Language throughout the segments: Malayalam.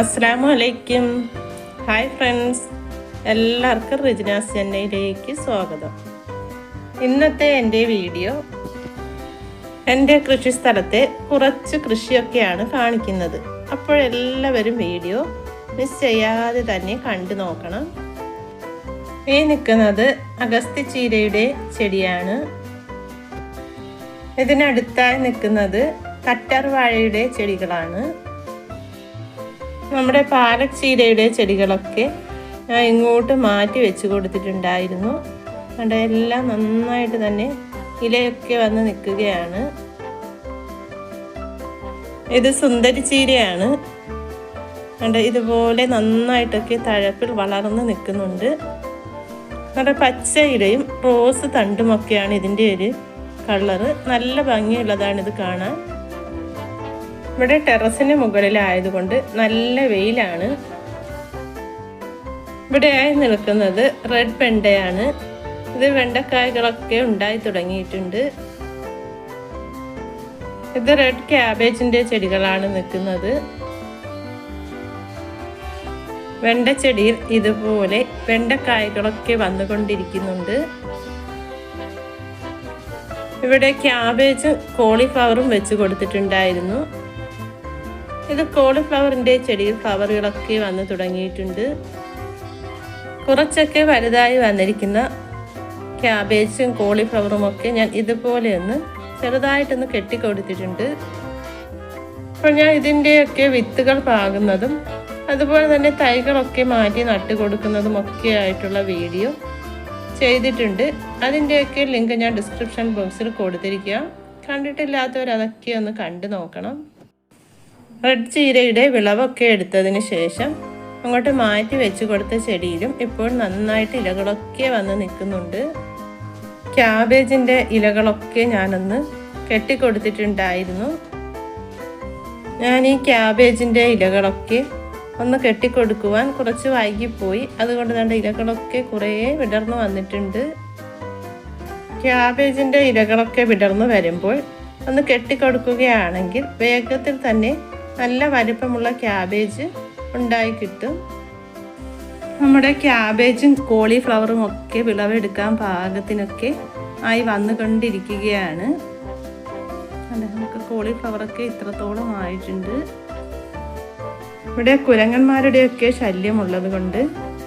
അസ്സാമു അലൈക്കും ഹായ് ഫ്രണ്ട്സ് എല്ലാവർക്കും റിജിനാസ് ചെന്നൈയിലേക്ക് സ്വാഗതം. ഇന്നത്തെ എന്റെ വീഡിയോ എന്റെ കൃഷി സ്ഥലത്തെ കുറച്ച് കൃഷിയൊക്കെയാണ് കാണിക്കുന്നത്. അപ്പോഴെല്ലാവരും വീഡിയോ മിസ് ചെയ്യാതെ തന്നെ കണ്ടു നോക്കണം. ഈ നിൽക്കുന്നത് അഗസ്ത്യ ചീരയുടെ ചെടിയാണ്. ഇതിനടുത്തായി നിൽക്കുന്നത് കറ്റർ വാഴയുടെ ചെടികളാണ്. നമ്മുടെ പാലക് ചീരയുടെ ചെടികളൊക്കെ ഞാൻ ഇങ്ങോട്ട് മാറ്റി വെച്ച് കൊടുത്തിട്ടുണ്ടായിരുന്നു. കണ്ട എല്ലാം നന്നായിട്ട് തന്നെ ഇലയൊക്കെ വന്ന് നിൽക്കുകയാണ്. ഇത് സുന്ദരി ചീരയാണ്. കണ്ട ഇതുപോലെ നന്നായിട്ടൊക്കെ തഴപ്പിൽ വളർന്ന് നിൽക്കുന്നുണ്ട്. നമ്മുടെ പച്ച ഇലയും റോസ് തണ്ടുമൊക്കെയാണ് ഇതിന്റെ ഒരു കളറ്. നല്ല ഭംഗിയുള്ളതാണ് ഇത് കാണാൻ. ഇവിടെ ടെറസിന് മുകളിലായതുകൊണ്ട് നല്ല വെയിലാണ്. ഇവിടെയായി നിൽക്കുന്നത് റെഡ് വെണ്ടയാണ് ഇത് വെണ്ടക്കായകളൊക്കെ ഉണ്ടായി തുടങ്ങിയിട്ടുണ്ട്. ഇത് റെഡ് ക്യാബേജിന്റെ ചെടികളാണ് നിൽക്കുന്നത്. വെണ്ടച്ചെടിയിൽ ഇതുപോലെ വെണ്ടക്കായകളൊക്കെ വന്നുകൊണ്ടിരിക്കുന്നുണ്ട്. ഇവിടെ ക്യാബേജും കോളിഫ്ലവറും വെച്ച് കൊടുത്തിട്ടുണ്ടായിരുന്നു. ഇത് കോളിഫ്ലവറിന്റെ ചെടിയിൽ ഫ്ലവറുകളൊക്കെ വന്ന് തുടങ്ങിയിട്ടുണ്ട്. കുറച്ചൊക്കെ വലുതായി വന്നിരിക്കുന്ന ക്യാബേജും കോളിഫ്ലവറും ഒക്കെ ഞാൻ ഇതുപോലെ ഒന്ന് ചെറുതായിട്ടൊന്ന് കെട്ടിക്കൊടുത്തിട്ടുണ്ട്. അപ്പോൾ ഞാൻ ഇതിന്റെയൊക്കെ വിത്തുകൾ പാകുന്നതും അതുപോലെ തന്നെ തൈകളൊക്കെ മാറ്റി നട്ടു കൊടുക്കുന്നതും ഒക്കെ ആയിട്ടുള്ള വീഡിയോ ചെയ്തിട്ടുണ്ട്. അതിന്റെയൊക്കെ ലിങ്ക് ഞാൻ ഡിസ്ക്രിപ്ഷൻ ബോക്സിൽ കൊടുത്തിരിക്കുക കണ്ടിട്ടില്ലാത്തവർ അതൊക്കെ ഒന്ന് കണ്ടു നോക്കണം. റെഡ് ചീരയുടെ വിളവൊക്കെ എടുത്തതിന് ശേഷം അങ്ങോട്ട് മാറ്റി വെച്ച് കൊടുത്ത ചെടിയിലും ഇപ്പോൾ നന്നായിട്ട് ഇലകളൊക്കെ വന്ന് നിൽക്കുന്നുണ്ട്. ക്യാബേജിന്റെ ഇലകളൊക്കെ ഞാനൊന്ന് കെട്ടിക്കൊടുത്തിട്ടുണ്ടായിരുന്നു. ഞാൻ ഈ ക്യാബേജിന്റെ ഇലകളൊക്കെ ഒന്ന് കെട്ടിക്കൊടുക്കുവാൻ കുറച്ച് വൈകിപ്പോയി. അതുകൊണ്ട് തന്നെ ഇലകളൊക്കെ കുറേ വിടർന്നു വന്നിട്ടുണ്ട്. ക്യാബേജിന്റെ ഇലകളൊക്കെ വിടർന്നു വരുമ്പോൾ ഒന്ന് കെട്ടിക്കൊടുക്കുകയാണെങ്കിൽ വേഗത്തിൽ തന്നെ നല്ല വലിപ്പമുള്ള ക്യാബേജ് ഉണ്ടായി കിട്ടും. നമ്മുടെ ക്യാബേജും കോളിഫ്ലവറും ഒക്കെ വിളവെടുക്കാൻ പാകത്തിനൊക്കെ ആയി വന്നുകൊണ്ടിരിക്കുകയാണ്. നമുക്ക് കോളിഫ്ലവറൊക്കെ ഇത്രത്തോളം ആയിട്ടുണ്ട്. ഇവിടെ കുരങ്ങന്മാരുടെയൊക്കെ ശല്യമുള്ളത് കൊണ്ട്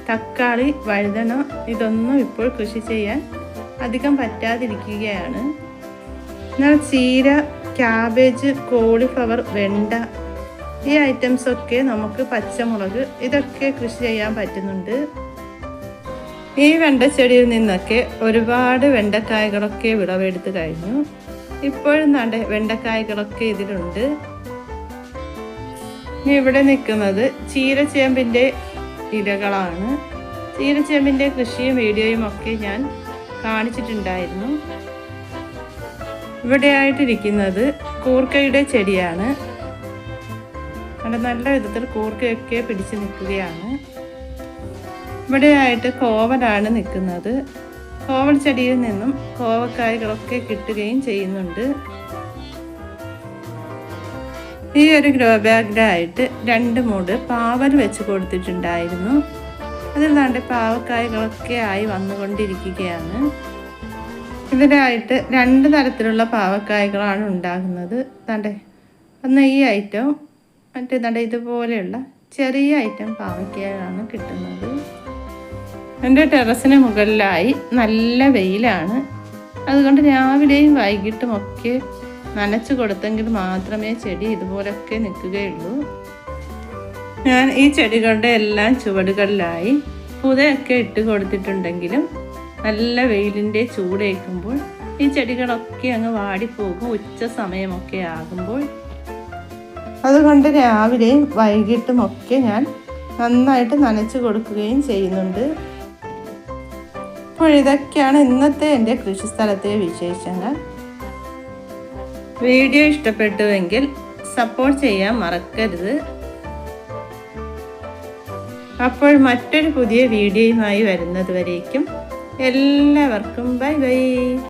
തക്കാളി വഴുതന ഇതൊന്നും ഇപ്പോൾ കൃഷി ചെയ്യാൻ അധികം പറ്റാതിരിക്കുകയാണ്. എന്നാൽ ചീര ക്യാബേജ് കോളിഫ്ലവർ വെണ്ട ഈ ഐറ്റംസ് ഒക്കെ നമുക്ക് പച്ചമുളക് ഇതൊക്കെ കൃഷി ചെയ്യാൻ പറ്റുന്നുണ്ട്. ഈ വെണ്ടച്ചെടിയിൽ നിന്നൊക്കെ ഒരുപാട് വെണ്ടക്കായകളൊക്കെ വിളവെടുത്ത് കഴിഞ്ഞു. ഇപ്പോഴും നട വെണ്ടക്കായകളൊക്കെ ഇതിലുണ്ട്. ഇനി ഇവിടെ നിൽക്കുന്നത് ചീരച്ചേമ്പിന്റെ ഇലകളാണ്. ചീരച്ചേമ്പിന്റെ കൃഷിയും വീഡിയോയും ഒക്കെ ഞാൻ കാണിച്ചിട്ടുണ്ടായിരുന്നു. ഇവിടെ ആയിട്ടിരിക്കുന്നത് കൂർക്കയുടെ ചെടിയാണ്. അവിടെ നല്ല വിധത്തിൽ കൂർക്കയൊക്കെ പിടിച്ച് നിൽക്കുകയാണ്. ഇവിടെയായിട്ട് കോവലാണ് നിൽക്കുന്നത്. കോവൽ ചെടിയിൽ നിന്നും കോവക്കായകളൊക്കെ കിട്ടുകയും ചെയ്യുന്നുണ്ട്. ഈ ഒരു ഗ്രോ ബാഗിലായിട്ട് രണ്ട് മൂട് പാവൽ വെച്ച് കൊടുത്തിട്ടുണ്ടായിരുന്നു. അതിൽ നാണ്ട് പാവക്കായകളൊക്കെ ആയി വന്നുകൊണ്ടിരിക്കുകയാണ്. ഇവരായിട്ട് രണ്ട് തരത്തിലുള്ള പാവക്കായകളാണ് ഉണ്ടാകുന്നത്. തണ്ടേ അന്ന് ഈ ഐറ്റം മറ്റേതാണ്ട് ഇതുപോലെയുള്ള ചെറിയ ഐറ്റം പാവയ്ക്കാണ് കിട്ടുന്നത്. എന്റെ ടെറസിന് മുകളിലായി നല്ല വെയിലാണ്. അതുകൊണ്ട് രാവിലെയും വൈകിട്ടും ഒക്കെ നനച്ചു കൊടുത്തെങ്കിൽ മാത്രമേ ചെടി ഇതുപോലൊക്കെ നിൽക്കുകയുള്ളൂ. ഞാൻ ഈ ചെടികളുടെ എല്ലാം ചുവടുകളിലായി പുതയൊക്കെ ഇട്ട് കൊടുത്തിട്ടുണ്ടെങ്കിലും നല്ല വെയിലിന്റെ ചൂടേക്കുമ്പോൾ ഈ ചെടികളൊക്കെ അങ്ങ് വാടിപ്പോകും. ഉച്ച സമയമൊക്കെ ആകുമ്പോൾ അതുകൊണ്ട് രാവിലെയും വൈകിട്ടും ഒക്കെ ഞാൻ നന്നായിട്ട് നനച്ചു കൊടുക്കുകയും ചെയ്യുന്നുണ്ട്. അപ്പോൾ ഇതൊക്കെയാണ് ഇന്നത്തെ എന്റെ കൃഷിസ്ഥലത്തെ വിശേഷങ്ങൾ. വീഡിയോ ഇഷ്ടപ്പെട്ടുവെങ്കിൽ സപ്പോർട്ട് ചെയ്യാൻ മറക്കരുത്. അപ്പോൾ മറ്റൊരു പുതിയ വീഡിയോയുമായി വരുന്നതുവരേക്കും എല്ലാവർക്കും ബൈ ബൈ.